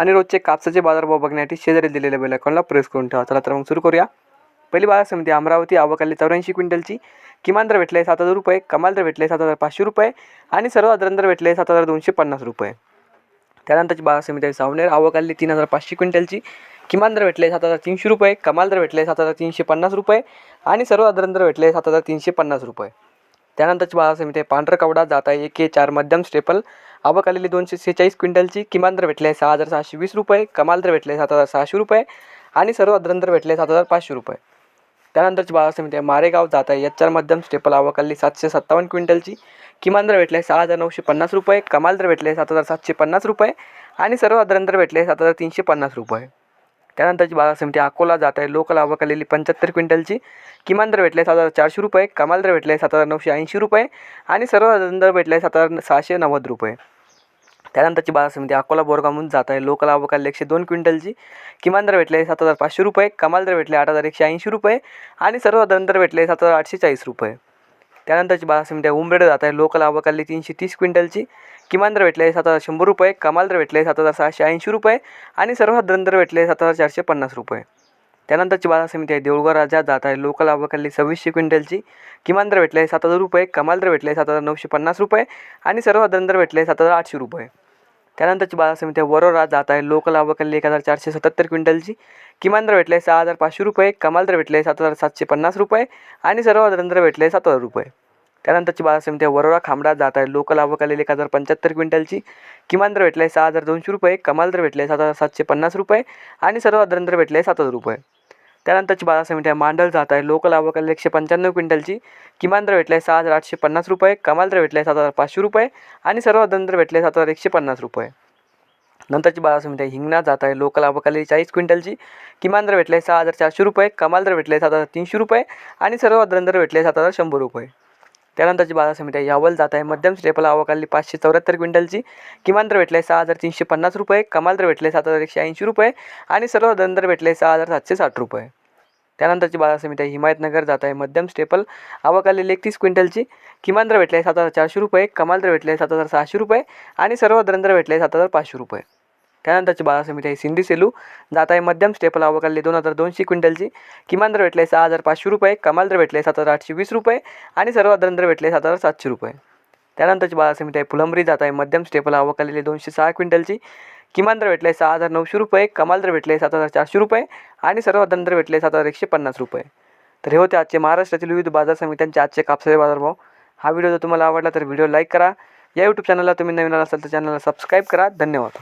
आणि रोजचे कापसाचे बाजारभाव बघण्यासाठी शेजारी दिलेल्या बेलाकॉनला प्रेस करून ठेवा. चला तर मग सुरू करूया. पहिली बाजार समिती अमरावती आवकाली चौऱ्याऐंशी क्विंटलची. किमान दर भेटले सात हजार रुपये कमाल दर भेटले सात हजार पाचशे रुपये आणि सर्व दर भेटले सात हजार दोनशे पन्नास रुपये. त्यानंतरची बाजार समिती आहे सावनेर आवकाली तीन हजार पाचशे क्विंटलची. किमान दर भेटले सात हजार तीनशे रुपये कमाल दर भेटले सात हजार तीनशे पन्नास रुपये आणि सर्व दर भेटले सात हजार तीनशे पन्नास रुपये. त्यानंतरची बाजार समिती आहे पांढरकवडा जात आहे एक के चार मध्यम स्टेपल आवक आलेली दोनशे सेहेचाळीस क्विंटलची. किमान दर भेटले सहा हजार सहाशे वीस रुपये कमाल दर भेटले सात हजार सहाशे रुपये आणि सर्व दर भेटले सात हजार पाचशे रुपये. त्यानंतरची बाजार समिती आहे मारेगाव जात आहे एच आर मध्यम स्टेपल आवक आलेली सातशे सत्तावन्न क्विंटलची. किमान दर भेटले सहा हजार नऊशे पन्नास रुपये कमाल दर भेटले सात हजार सातशे पन्नास रुपये आणि सर्व दर भेटले सात हजार तीनशे पन्नास रुपये. त्यानंतरची बाजार समिती अकोला जात आहे लोकल आवक आलेली पंच्याहत्तर क्विंटलची. किमान दर भेटले सात हजार चारशे रुपये कमाल दर भेटले सात हजार नऊशे ऐंशी रुपये आणि सर्व दर भेटले सात हजार सहाशे नव्वद रुपये. त्यानंतरची बाजार समिती अकोला बोरगावहून जात आहे. लोकल आवक एकशे दोन क्विंटलची. किमान दर भेटले सात हजार पाचशे रुपये. कमाल दर भेटले आठ हजार एकशे ऐंशी रुपये. आणि सर्वसाधारण दर भेटले सात हजार आठशे चाळीस रुपये. त्यानंतरची बाजार समिती उमरेड जात आहे. लोकल आवक तीनशे तीस क्विंटलची. किमान दर भेटले सात हजार शंभर रुपये. कमाल दर भेटले सात हजार सहाशे ऐंशी रुपये. आणि सर्वसाधारण दर भेटले सात हजार चारशे पन्नास रुपये. त्यानंतरची बाजार समिती आहे देऊळगाव राजा जात आहे. लोकल आवक सव्वीसशे क्विंटलची. किमान दर भेटले सात हजार रुपये. कमाल दर भेटले सात हजार नऊशे पन्नास रुपये. आणि सर्वसाधारण दर भेटले सात हजार आठशे रुपये. त्यानंतरची बाजार समिती आहे वरोरा जात आहे. लोकल आवक एक हजार चारशे सत्तर क्विंटलची. किमान दर भेटले सहा हजार पाचशे रुपये. कमाल दर भेटले सात हजार सातशे पन्नास रुपये. आणि सर्वसाधारण दर भेटले सात हजार रुपये. त्यानंतरची बाजार समिती आहे वरोरा खांबडा जात आहे. लोकल आवक एक हजार पंच्याहत्तर क्विंटलची. किमान दर भेटले सहा हजार दोनशे रुपये. कमाल दर भेटले सात हजार सातशे पन्नास रुपये. आणि सर्वसाधारण दर भेटले सात हजार रुपये. त्यानंतरची बाजार समिती आहे. मांडल जात आहे. लोकल आवकाला एकशे पंच्याण्णव क्विंटलची किमान दर आहे सहा हजार आठशे पन्नास रुपये. कमाल दर भेटले सात हजार पाचशे रुपये. आणि सर्वसाधारण दर भेटले सात हजार एकशे पन्नास रुपये. नंतरची बाजार समिती आहे. हिंगणा जात आहे. लोकल आवकाली चाळीस क्विंटलची किमान दर आहे सहा हजार चारशे रुपये. कमाल दर भेटले सात हजार तीनशे रुपये. आणि सर्वसाधारण दर भेटले सात हजार शंभर रुपये. त्यानंतरची बाजार समिती आहे. यावल जात आहे. मध्यम स्टेपल आवक पाचशे चौऱ्याहत्तर क्विंटलची. किमान दर भेटले सहा हजार तीनशे पन्नास रुपये. कमाल दर भेटले सात हजार एकशे ऐंशी रुपये. आणि सर्वसाधारण दर भेटले सहा हजार सातशे साठ रुपये. त्यानंतरची बाजार समिती आहे. हिमायतनगर जात आहे. मध्यम स्टेपल आवक आलेली एकतीस क्विंटलची. किमान दर भेटले सात हजार चारशे रुपये. कमाल दर भेटले सात हजार सहाशे रुपये. आणि सर्वसाधारण दर भेटले सात हजार पाचशे रुपये. त्यानंतरची बाजार समिती आहे सिंधी सेलू? जात आहे मध्यम स्टेपल आवकाली दोन हजार दोनशे क्विंटलची. किमान दर भेटले सहा हजार पाचशे रुपये कमाल दर भेटले सात हजार आठशे वीस रुपये आणि सर्वात दर भेटले सात हजार सातशे रुपये. त्यानंतरची बाजार समिती आहे फुलंबरी जात आहे मध्यम स्टेपल आवक आलेली दोनशे सहा क्विंटलची. किमान दर भेटले सहा हजार नऊशे रुपये कमाल दर भेटले सात हजार चारशे रुपये आणि सर्वात दर भेटले सात हजार एकशे पन्नास रुपये. तर हे होते आजचे महाराष्ट्रातील विविध बाजार समित्यांचे आजचे कापसाचे बाजारभाव. हा व्हिडिओ जर तुम्हाला आवडला तर व्हिडिओ लाईक करा. या यूट्यूब चॅनलला तुम्ही नवीन आला असाल तर चॅनलला सबस्क्राईब करा. धन्यवाद.